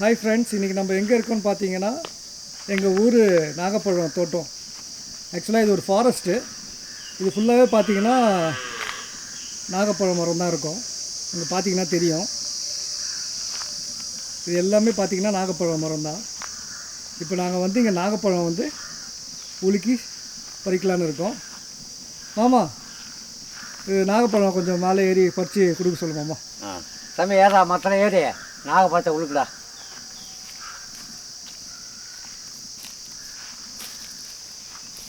Hi friends இன்றைக்கி நம்ம எங்கே இருக்கோம்னு பார்த்தீங்கன்னா எங்கள் ஊர் நாகப்பழம் தோட்டம். ஆக்சுவலாக இது ஒரு ஃபாரஸ்ட்டு இது ஃபுல்லாகவே பார்த்தீங்கன்னா நாகப்பழம் மரம் தான் இருக்கும். இங்கே பார்த்தீங்கன்னா தெரியும். இது எல்லாமே பார்த்தீங்கன்னா நாகப்பழம் மரம் தான் இப்போ நாங்கள் வந்து இங்கே நாகப்பழம் வந்து உலுக்கி பறிக்கலான்னு இருக்கோம். மாமா இது நாகப்பழம் கொஞ்சம் மேலே ஏறி பறித்து கொடுக்க சொல்லுமாம்மா ஆ தம்பி ஏதா மற்ற ஏறி. நாகப்பழத்தை உழுக்குடா.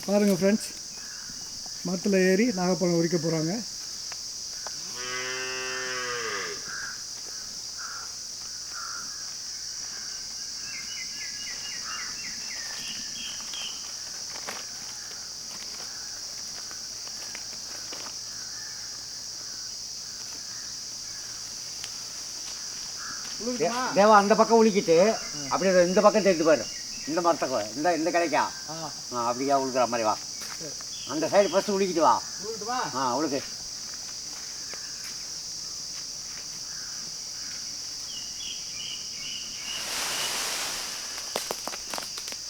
பாருங்கள் ஃப்ரெண்ட்ஸ் மரத்தில் ஏறி நாகப்பழம் உரிக்க போகிறாங்க தேவா அந்த பக்கம் உழுக்கிட்டு அப்படியே இந்த பக்கம் தெரிஞ்சு பாரு. இந்த மரத்துக்கு இந்த இந்த கிடைக்கா? ஆ. அப்படியா உழுக்குற மாதிரி வா. அந்த சைடு ஃபஸ்ட்டு உழுக்கிட்டு வா. ஆ உழுக்கு.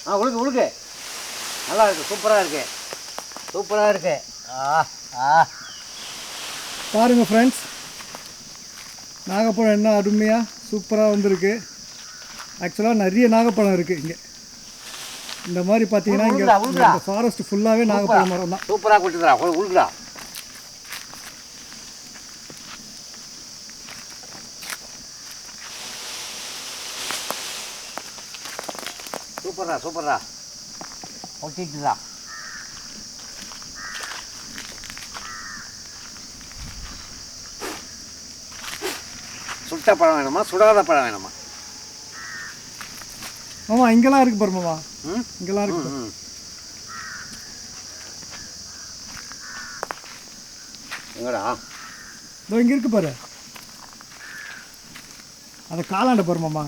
ஆ உழுக்கு உழுக்கு. நல்லா இருக்கு சூப்பராக இருக்கு. சூப்பராக இருக்கு. ஆ ஆ. பாருங்கள் ஃப்ரெண்ட்ஸ் நாகப்பழம் என்ன அருமையாக சூப்பராக வந்திருக்கு. ஆக்சுவலாக நிறைய நாகப்பழம் இருக்குது இங்கே. இந்த மாதிரி பார்த்தீங்கன்னா இங்கே ஃபாரஸ்ட் ஃபுல்லாகவே நாகப்பழம் மரம் தான். சூப்பராக கொடுத்துடா உழுக்குடா சூப்பர்ரா சூப்பர்ரா. ஒட்டிட்டுடா சுட்ட பழம் வேணுமா? சுடாத பழம் வேணுமா? ஆமாம் இங்கெல்லாம் இருக்குது பாரு மாமா. இங்கெல்லாம் இருக்குது ம் எங்கடா? இதோ இங்கே இருக்கு பாரு. அந்த காலாண்ட பாரு மாமா.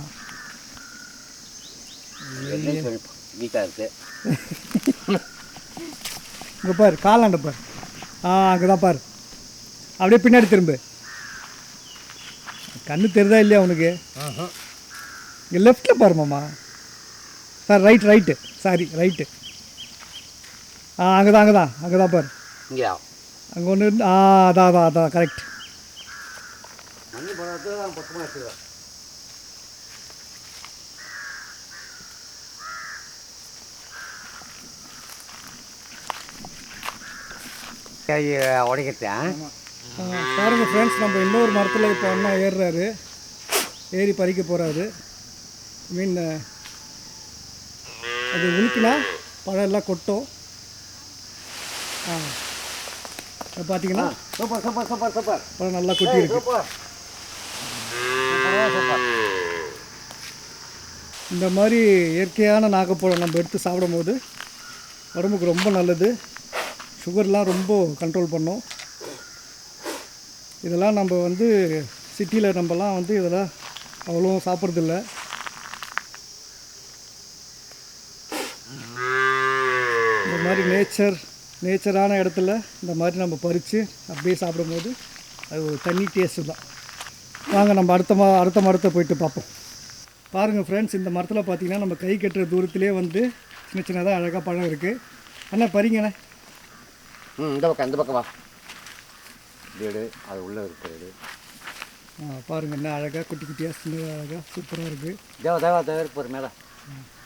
வீக்காக இருக்கு. இங்கே பாரு காலாண்ட பாரு. ஆ அங்கே தான் பாரு. அப்படியே பின்னாடி திரும்பு. கண்ணு தெரிதா இல்லையா உனக்கு? இங்கே லெஃப்ட்டில் பாரு மாமா. Sir right right sorry right ஆ அங்கே தான் அங்கே தான் அங்கே தான் பாரு அங்கே ஒன்று ஆ அதான் அதான் அதான். கரெக்ட் உடைக்கிறேன் பாருங்கள் ஃப்ரெண்ட்ஸ் நம்ம இன்னொரு மரத்தில் இப்போ அண்ணா ஏறுறாரு. ஏறி பறிக்க போகிறாரு மீன் அது உளுக்குனா பழம் எல்லாம் கொட்டும். ஆ. பார்த்தீங்கன்னா சூப்பர் சூப்பர் சூப்பர் சூப்பர். பழம் நல்லா கொட்டி இருக்கு இந்த மாதிரி இயற்கையான நாகப்பழம் நம்ம எடுத்து சாப்பிடும்போது உடம்புக்கு ரொம்ப நல்லது. சுகர்லாம் ரொம்ப கண்ட்ரோல் பண்ணும். இதெல்லாம் நம்ம வந்து சிட்டியில் நம்மலாம் வந்து இதெல்லாம் அவ்வளோ சாப்பிட்றதில்ல. இந்த மாதிரி நேச்சர் நேச்சரான இடத்துல இந்த மாதிரி நம்ம பறித்து அப்படியே சாப்பிடும்போது அது ஒரு தனி டேஸ்ட்டு தான். வாங்க நம்ம அடுத்த மா அடுத்த மரத்தை போயிட்டு பார்ப்போம். பாருங்கள் ஃப்ரெண்ட்ஸ் இந்த மரத்தில் பார்த்தீங்கன்னா நம்ம கை கட்டுற தூரத்திலே வந்து சின்ன சின்னதாக அழகாக பழம் இருக்குது அண்ணா பறிங்கண்ணே. ம் இந்த பக்கம் இந்த பக்கம் வா. வீடு அது உள்ளே இருக்கிறது ஆ பாருங்க என்ன அழகாக குட்டி குட்டியாக சின்னதாக அழகாக சூப்பராக இருக்குது தேவா தேவா தேவா போகிற மேலே.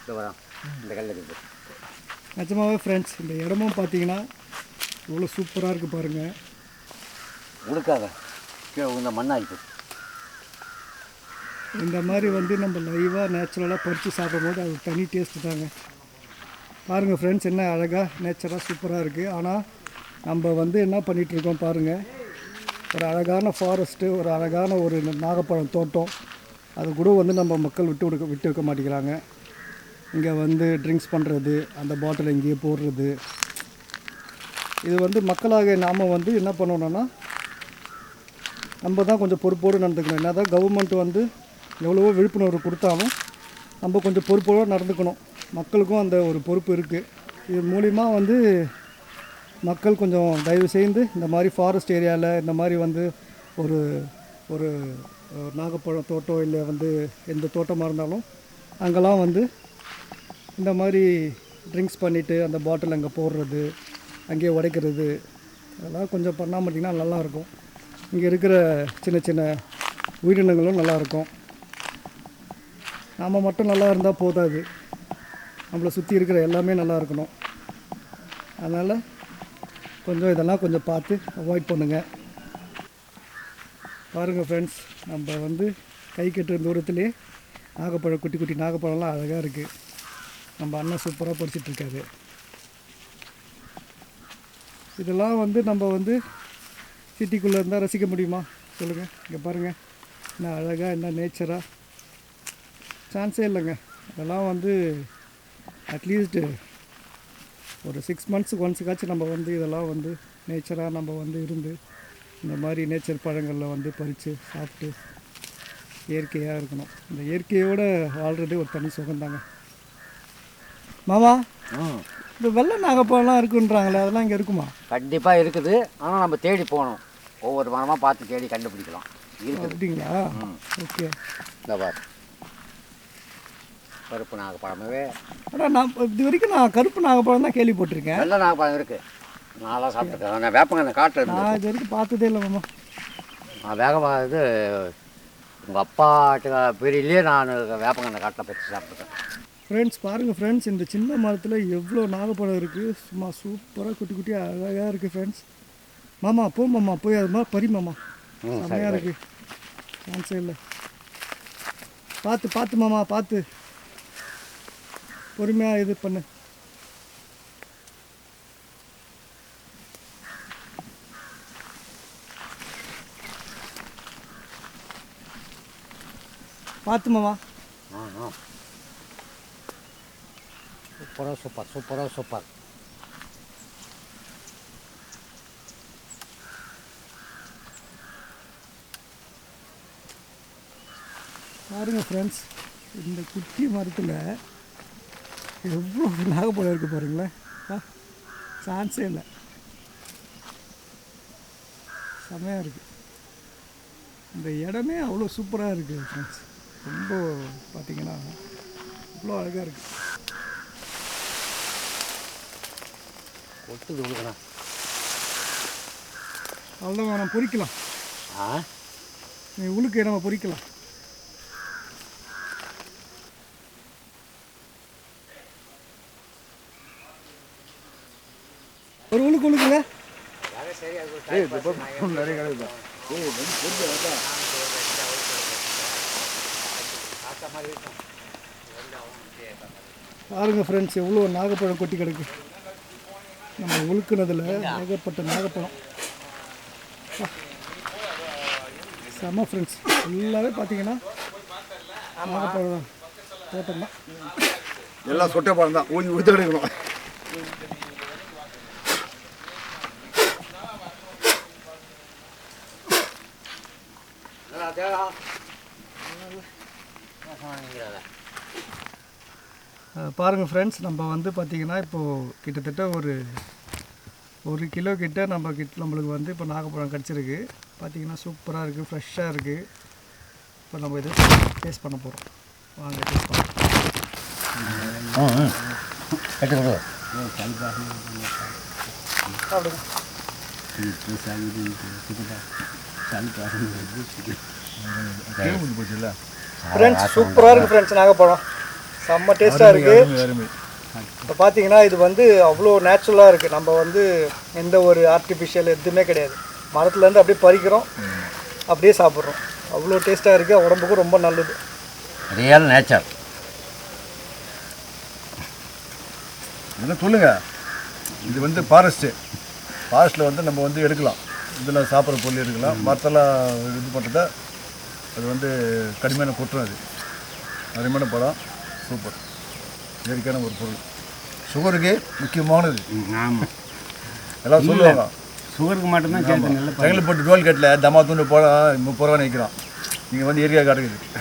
இந்த வரான் இந்த கல்லில் இருக்குது நிஜமாவே ஃப்ரெண்ட்ஸ் இந்த இடமும் பார்த்தீங்கன்னா இவ்வளோ சூப்பராக இருக்குது பாருங்கள் உழுக்காத கீழே இந்த மண்ணாயிப்பு இந்த மாதிரி வந்து நம்ம லைவாக நேச்சுரலாக பறித்து சாப்பிடும்போது அது தனி டேஸ்ட்டு தாங்க. பாருங்கள் ஃப்ரெண்ட்ஸ் என்ன அழகாக நேச்சராக சூப்பராக இருக்குது ஆனால் நம்ம வந்து என்ன பண்ணிகிட்ருக்கோம் பாருங்கள் ஒரு அழகான ஃபாரஸ்ட்டு ஒரு அழகான ஒரு நாகப்பழம் தோட்டம். அது கூட வந்து நம்ம மக்கள் விட்டு கொடுக்க விட்டு வைக்க மாட்டேங்கிறாங்க. இங்கே வந்து ட்ரிங்க்ஸ் பண்ணுறது அந்த பாட்டில் இங்கேயே போடுறது. இது வந்து மக்களாக நாம் வந்து என்ன பண்ணணும்னா நம்ம தான் கொஞ்சம் பொறுப்போடு நடந்துக்கணும். என்ன தான் கவர்மெண்ட் வந்து எவ்வளவோ விழிப்புணர்வு கொடுத்தாலும் நம்ம கொஞ்சம் பொறுப்போடு நடந்துக்கணும். மக்களுக்கும் அந்த ஒரு பொறுப்பு இருக்குது இது மூலிமா வந்து மக்கள் கொஞ்சம் தயவு செய்து இந்த மாதிரி ஃபாரஸ்ட் ஏரியாவில் இந்த மாதிரி வந்து ஒரு ஒரு நாகப்பழம் தோட்டம் இல்லை வந்து எந்த தோட்டமாக இருந்தாலும் அங்கெல்லாம் வந்து இந்த மாதிரி ட்ரிங்க்ஸ் பண்ணிவிட்டு அந்த பாட்டில் அங்கே போடுறது அங்கேயே உடைக்கிறது அதெல்லாம் கொஞ்சம் பண்ணாமல் இருந்தீங்கன்னா நல்லாயிருக்கும். இங்கே இருக்கிற சின்ன சின்ன உயிரினங்களும் நல்லாயிருக்கும். நாம் மட்டும் நல்லா இருந்தால் போதாது. நம்மளை சுற்றி இருக்கிற எல்லாமே நல்லா இருக்கணும். அதனால் கொஞ்சம் இதெல்லாம் கொஞ்சம் பார்த்து அவாய்ட் பண்ணுங்கள் பாருங்கள் ஃப்ரெண்ட்ஸ் நம்ம வந்து கை கட்டுற தூரத்துலேயே நாகப்பழம் குட்டி குட்டி நாகப்பழம்லாம் அழகாக இருக்குது நம்ம அண்ணன் சூப்பராக படிச்சிட்ருக்காரு. இதெல்லாம் வந்து நம்ம வந்து சிட்டிக்குள்ளே இருந்தால் ரசிக்க முடியுமா? சொல்லுங்கள் இங்கே பாருங்கள் என்ன அழகாக என்ன நேச்சராக சான்ஸே இல்லைங்க. இதெல்லாம் வந்து அட்லீஸ்ட்டு ஒரு சிக்ஸ் மந்த்ஸுக்கு ஒன்ஸுக்காச்சும் நம்ம வந்து இதெல்லாம் வந்து நேச்சராக நம்ம வந்து இருந்து இந்த மாதிரி நேச்சர் பழங்களில் வந்து பறித்து சாப்பிட்டு இயற்கையாக இருக்கணும். இந்த இயற்கையோடு வாழ்கிறதே ஒரு தனி சுகம்தாங்க. மாமா இந்த வெள்ளை நாகப்பழம்லாம் இருக்குன்றாங்களே அதெல்லாம் இங்கே இருக்குமா? கண்டிப்பாக இருக்குது. ஆனால் நம்ம தேடி போகணும். ஒவ்வொரு மரமாக பார்த்து தேடி கண்டுபிடிக்கலாம். இருக்குது. அப்படிங்களா? ஓகே. இந்த பார். கருப்பு நாகப்பழமாவே. ஆனால் நான் இது வரைக்கும் நான் கருப்பு நாகப்பழம் தான் கேள்விப்பட்டிருக்கேன். வெள்ளை நாகப்பழம் இருக்குது நான்லாம் சாப்பிட்டுருக்கேன். நான் வேப்பங்க காட்டில் நான் இது வரைக்கும் பார்த்ததே இல்லை மாமா. நான் வேகமாக இது உங்கள் அப்பாட்ட பெரியலே நான் வேப்பங்கண்ணை காட்டில் பறித்து சாப்பிட்ருக்கேன் ஃப்ரெண்ட்ஸ் பாருங்கள் ஃப்ரெண்ட்ஸ் இந்த சின்ன மரத்தில் எவ்வளோ நாகப்பழம் இருக்குது சும்மா சூப்பராக குட்டி குட்டியாக அழகாக இருக்குது ஃப்ரெண்ட்ஸ் மாமா போ மாமா போய் அது மாதிரி பறி மாமா. செம்மையாக இருக்கு. சான்ஸே இல்லை. பார்த்து பார்த்து மாமா பார்த்து பொறுமையாக இது பண்ணு. பார்த்து மாமா. ஆ ஆ சூப்பராக சூப்பர் சூப்பராக சூப்பர் பாருங்க ஃப்ரெண்ட்ஸ் இந்த குட்டி மரத்தில் எவ்வளோ நாகப்பழம் இருக்குது பாருங்களேன். சான்ஸே இல்லை. செமையாக இருக்குது இந்த இடமே அவ்வளோ சூப்பராக இருக்குது ஃப்ரெண்ட்ஸ் ரொம்ப பார்த்தீங்கன்னா அவ்வளோ அழகாக இருக்குது ஒட்டுது கொடுக்கணும் அவ்வளோதான் நம்ம பொறிக்கலாம். ஆ? நீ நம்ம பொறிக்கலாம். ஒரு உளுக்கு உளுக்குங்க பாருங்க ஃப்ரெண்ட்ஸ் எவ்வளோ நாகப்பழம் கொட்டி கிடக்கு. நம்ம உழுக்குனதில் ஏகப்பட்ட நாகப்பழம். செம ஃப்ரெண்ட்ஸ் ஃபுல்லாகவே பார்த்தீங்கன்னா நாகப்பழம் தான். தோட்டம் தான். எல்லாம் சொட்டை பழம் தான். ஊஞ்சி ஊற்றி எடுக்கணும். பாருங்கள் ஃப்ரெண்ட்ஸ் நம்ம வந்து பார்த்திங்கன்னா இப்போது கிட்டத்தட்ட ஒரு ஒரு கிலோ கிட்ட நம்ம கிட்ட நம்மளுக்கு வந்து இப்போ நாகப்பழம் கிடச்சிருக்கு. பார்த்தீங்கன்னா சூப்பராக இருக்குது ஃப்ரெஷ்ஷாக இருக்குது இப்போ நம்ம இதை டேஸ்ட் பண்ண போகிறோம் வாங்க டேஸ்ட் போச்சுல்ல ஃப்ரெண்ட்ஸ் சூப்பராக இருக்குது ஃப்ரெண்ட்ஸ் நாகப்பழம் செம்ம டேஸ்ட்டாக இருக்குது இப்போ பார்த்தீங்கன்னா இது வந்து அவ்வளோ நேச்சுரலாக இருக்குது நம்ம வந்து எந்த ஒரு ஆர்டிஃபிஷியல் எதுவுமே கிடையாது. மரத்துலேருந்து அப்படியே பறிக்கிறோம். அப்படியே சாப்பிட்றோம். அவ்வளோ டேஸ்ட்டாக இருக்குது உடம்புக்கும் ரொம்ப நல்லது. ரியல் நேச்சர் என்ன சொல்லுங்க? இது வந்து ஃபாரஸ்ட்டு ஃபாரஸ்ட்டில் வந்து நம்ம வந்து எடுக்கலாம். இதில் சாப்பிட்ற பொருள் எடுக்கலாம். மரத்தெல்லாம் இது பண்ணுறத அது வந்து கடுமையான குற்றம் அது. அருமையான பழம். சூப்பர். இயற்கையான ஒரு பொருள். சுகருக்கு முக்கியமானது. ஆமாம் எல்லாம் சொல்லுவாங்க. சுகருக்கு மட்டும்தான் சேர்த்து நல்ல செங்கல்பட்டு டோல் கேட்டில் தமா தூண்டு போட முப்பது ரூபா நிற்கிறோம் நீங்கள் வந்து இயற்கையாக காட்டுக்குது